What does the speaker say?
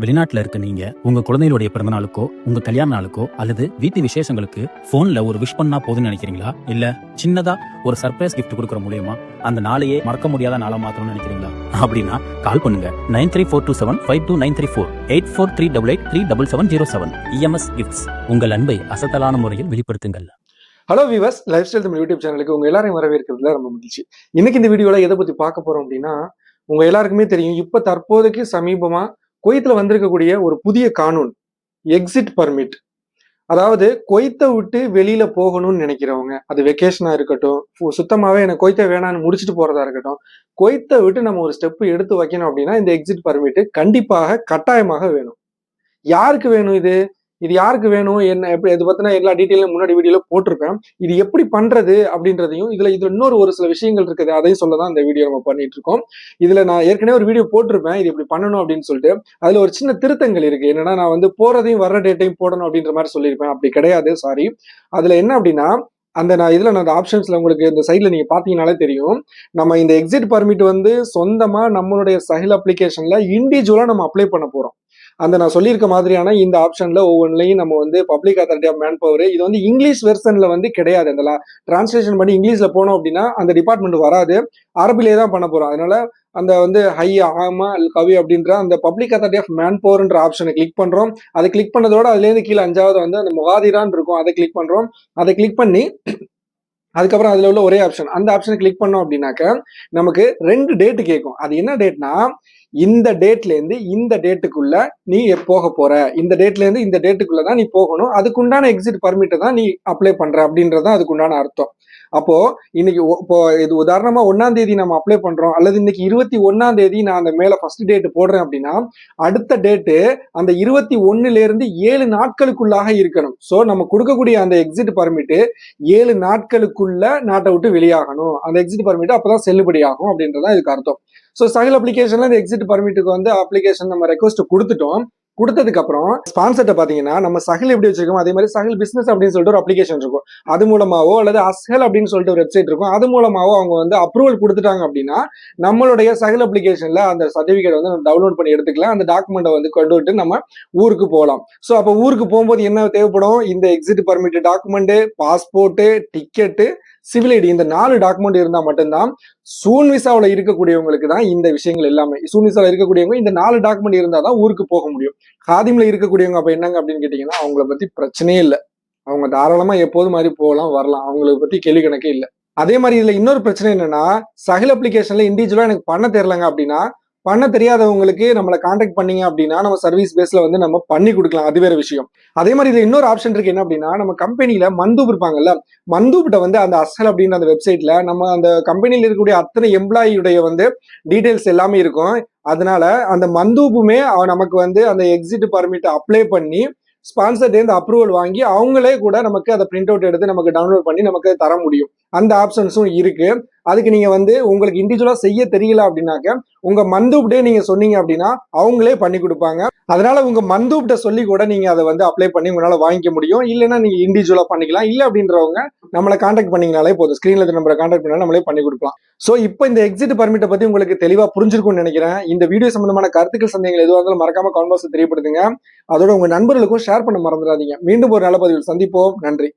வெளிநாட்டில் இருக்க நீங்க உங்க குழந்தைகளுடைய பிறந்த நாளுக்கோ உங்க கல்யாண நாளுக்கோ அல்லது வீட்டு விசேஷங்களுக்கு போன்ல ஒரு விஷ் பண்ணா போதும்னு நினைக்கிறீங்களா? இல்ல சின்னதா ஒரு சர்ப்ரைஸ் கிஃப்ட் கொடுக்குற மூலியமா அந்த நாளையே மறக்க முடியாத நாளா மாத்தணும்னு நினைக்கிறீங்களா? அப்படின்னா கால் பண்ணுங்க. Nine three four two seven five two nine three four eight four three double eight three double seven zero seven. EMS gifts உங்கள் அன்பை அசத்தலான முறையில் வெளிப்படுத்துங்கள். Hello viewers life style Tamil YouTube சேனலுக்கு உங்க எல்லாரையும் வரவேற்கிறதுல ரொம்ப மகிழ்ச்சி. இன்னைக்கு இந்த வீடியோல எதை பத்தி பார்க்க போறோம் அப்படின்னா உங்க எல்லாருக்குமே தெரியும் இப்ப தற்போதைக்கு சமீபமா குவைத்தில் வந்திருக்கக்கூடிய ஒரு புதிய கானூன் எக்ஸிட் பர்மிட் அதாவது கொய்த்தை விட்டு வெளியில போகணும்னு நினைக்கிறவங்க அது வெக்கேஷனா இருக்கட்டும் சுத்தமாவே எனக்கு கொய்த்தை வேணாம்னு முடிச்சுட்டு போறதா இருக்கட்டும் கொய்த்தை விட்டு நம்ம ஒரு ஸ்டெப் எடுத்து வைக்கணும் அப்படின்னா இந்த எக்ஸிட் பர்மிட் கண்டிப்பாக கட்டாயமாக வேணும். யாருக்கு வேணும் இது? இது யாருக்கு வேணும் என்ன எப்படி இது பத்தின எல்லா டீட்டெயிலும் முன்னாடி வீடியோவில் போட்டிருப்பேன். இது எப்படி பண்ணுறது அப்படின்றதையும் இதில் இதில் இன்னொரு ஒரு சில விஷயங்கள் இருக்குது அதையும் சொல்ல தான் இந்த வீடியோ நம்ம பண்ணிட்டு இருக்கோம். இதில் நான் ஏற்கனவே ஒரு வீடியோ போட்டிருப்பேன் இது இப்படி பண்ணணும் அப்படின்னு சொல்லிட்டு. அதில் ஒரு சின்ன திருத்தங்கள் இருக்குது என்னன்னா நான் வந்து போகிறதையும் வர்ற டேட்டையும் போடணும் அப்படின்ற மாதிரி சொல்லியிருப்பேன். அப்படி கிடையாது சாரி அதில் என்ன அப்படின்னா அந்த நான் இதில் நான் அந்த ஆப்ஷன்ஸில் உங்களுக்கு இந்த சைடில் நீங்கள் பார்த்தீங்கனாலே தெரியும். நம்ம இந்த எக்ஸிட் பர்மிட் வந்து சொந்தமாக நம்மளுடைய சஹில் அப்ளிகேஷனில் இண்டிவிஜுவலாக நம்ம அப்ளை பண்ண போகிறோம் அந்த நான் சொல்லியிருக்க மாதிரியான இந்த ஆப்ஷன்ல ஒவ்வொன்றிலையும் நம்ம வந்து public authority of man power இது வந்து இங்கிலீஷ் வெர்ஷன்ல வந்து கிடையாது. அந்த டிரான்ஸ்லேஷன் பண்ணி இங்கிலீஷ்ல போனோம் அப்படின்னா அந்த டிபார்ட்மெண்ட் வராது. அரபிலே தான் பண்ண போறோம். அதனால அந்த வந்து ஹை ஆமா அல் கவி அப்படின்ற அந்த பப்ளிக் அத்தாரிட்டி ஆஃப் மேன் பவர்ன்ற ஆப்ஷனை கிளிக் பண்றோம். அதை கிளிக் பண்ணதோட அதுலேருந்து கீழே அஞ்சாவது வந்து அந்த முகாதிரான் இருக்கும். அதை கிளிக் பண்றோம். அதை கிளிக் பண்ணி அதுக்கப்புறம் அதுல உள்ள ஒரே ஆப்ஷன் அந்த ஆப்ஷனை கிளிக் பண்ணோம் அப்படின்னாக்க நமக்கு ரெண்டு டேட் கேட்கும். அது என்ன டேட்னா இந்த டேட்லேருந்து இந்த டேட்டுக்குள்ள நீ போக போற? இந்த டேட்லேருந்து இந்த டேட்டுக்குள்ள தான் நீ போகணும். அதுக்குண்டான எக்ஸிட் பர்மிட்டை தான் நீ அப்ளை பண்ற அப்படின்றது தான் அதுக்குண்டான அர்த்தம். அப்போ இன்னைக்கு இப்போ இது உதாரணமா ஒன்னாம் தேதி நம்ம அப்ளை பண்றோம். அல்லது இன்னைக்கு இருபத்தி ஒன்னாம் தேதி நான் அந்த மேல ஃபர்ஸ்ட் டேட் போடுறேன் அப்படின்னா அடுத்த டேட்டு அந்த இருபத்தி ஒன்னுல இருந்து ஏழு நாட்களுக்குள்ளாக இருக்கணும். ஸோ நம்ம கொடுக்கக்கூடிய அந்த எக்ஸிட் பர்மிட் ஏழு நாட்களுக்குள்ள நாட்டை விட்டு வெளியாகணும். அந்த எக்ஸிட் பர்மிட் அப்பதான் செல்லுபடி ஆகும் அப்படின்றதான் இதுக்கு அர்த்தம். ஸோ சகல் அப்ளிகேஷன்ல இந்த எக்ஸிட் பர்மிட்டுக்கு வந்து அப்ளிகேஷன் நம்ம ரெக்வஸ்ட் கொடுத்துட்டோம். கொடுத்ததுக்கு அப்புறம் ஸ்பான்சர்ட்ட பாத்தீங்கன்னா நம்ம சகல் எப்படி வச்சிருக்கோம் அதே மாதிரி சகல் பிசினஸ் அப்படின்னு சொல்லிட்டு ஒரு அப்ளிகேஷன் இருக்கும். அது மூலமாவோ அல்லது அஸ்ஹல் அப்படின்னு சொல்லிட்டு ஒரு வெப்சைட் இருக்கும். அது மூலமாவோ அவங்க வந்து அப்ரூவல் கொடுத்துட்டாங்க அப்படின்னா நம்மளுடைய சகல் அப்ளிகேஷன்ல அந்த சர்டிபிகேட் வந்து நம்ம டவுன்லோட் பண்ணி எடுத்துக்கலாம். அந்த டாக்குமெண்ட்டை வந்து கொண்டு விட்டு நம்ம ஊருக்கு போகலாம். ஸோ அப்போ ஊருக்கு போகும்போது என்ன தேவைப்படும்? இந்த exit permit document passport ticket civil ID இந்த நாலு டாக்குமெண்ட் இருந்தால் மட்டும்தான் சூன் விசாவில் இருக்கக்கூடியவங்களுக்கு தான் இந்த விஷயங்கள் எல்லாமே. சூன் விசாவில் இருக்கக்கூடியவங்க இந்த நாலு டாக்குமெண்ட் இருந்தால் தான் ஊருக்கு போக முடியும். காதிமில் இருக்கக்கூடியவங்க அப்போ என்னங்க அப்படின்னு கேட்டிங்கன்னா அவங்கள பற்றி பிரச்சனையே இல்லை. அவங்க தாராளமாக எப்போது மாதிரி போகலாம் வரலாம். அவங்கள பற்றி கேள்வி கணக்கே இல்லை. அதே மாதிரி இதில் இன்னொரு பிரச்சனை என்னன்னா சகல் அப்ளிகேஷனில் இண்டிவிஜுவலாக எனக்கு பண்ண தெரிலங்க அப்படின்னா பண்ண தெரியாதவங்களுக்கு நம்மளை காண்டாக்ட் பண்ணீங்க அப்படின்னா நம்ம சர்வீஸ் பேஸ்ல வந்து நம்ம பண்ணி கொடுக்கலாம். அது வேற விஷயம். அதே மாதிரி இதுல இன்னொரு ஆப்ஷன் இருக்கு. என்ன அப்படின்னா நம்ம கம்பெனியில் மந்தூப் இருப்பாங்கல்ல மந்தூப்கிட்ட வந்து அந்த அசல் அப்படின்ற அந்த வெப்சைட்ல நம்ம அந்த கம்பெனியில் இருக்கக்கூடிய அத்தனை எம்ப்ளாயியுடைய வந்து டீடைல்ஸ் எல்லாமே இருக்கும். அதனால அந்த மந்தூப்புமே நமக்கு வந்து அந்த எக்ஸிட் பர்மிட் அப்ளை பண்ணி ஸ்பான்சர்டேருந்து அப்ரூவல் வாங்கி அவங்களே கூட நமக்கு அதை பிரிண்ட் அவுட் எடுத்து நமக்கு டவுன்லோட் பண்ணி நமக்கு தர முடியும். அந்த ஆப்ஷன்ஸும் இருக்கு. அதுக்கு நீங்க வந்து உங்களுக்கு இண்டிவிஜுவலா செய்ய தெரியல அப்படின்னாக்க உங்க மந்தூப்டே நீங்க சொன்னீங்க அப்படின்னா அவங்களே பண்ணி கொடுப்பாங்க. அதனால உங்க மந்தூப்ட சொல்லி கூட நீங்க அதை வந்து அப்ளை பண்ணி உங்களால வாங்கிக்க முடியும். இல்லைன்னா நீங்க இண்டிவிஜுவலா பண்ணிக்கலாம். இல்ல அப்படின்றவங்க நம்மளை காண்டாக்ட் பண்ணீங்கனாலே போதும். ஸ்கிரீன்ல நம்பரை காண்டாக்ட் பண்ணாலும் நம்மளே பண்ணி கொடுக்கலாம். சோ இப்போ இந்த எக்ஸிட் பர்மிட்டை பத்தி உங்களுக்கு தெளிவா புரிஞ்சிருக்கும்னு நினைக்கிறேன். இந்த வீடியோ சம்பந்தமான கருத்துக்கள் சந்தேகங்கள் எதுவாக இருந்தாலும் மறக்காம கமெண்ட் தெரியப்படுத்துங்க. அதோட உங்க நண்பர்களுக்கும் ஷேர் பண்ண மறந்துடாதீங்க. மீண்டும் ஒரு நல்ல பதிவில் சந்திப்போம். நன்றி.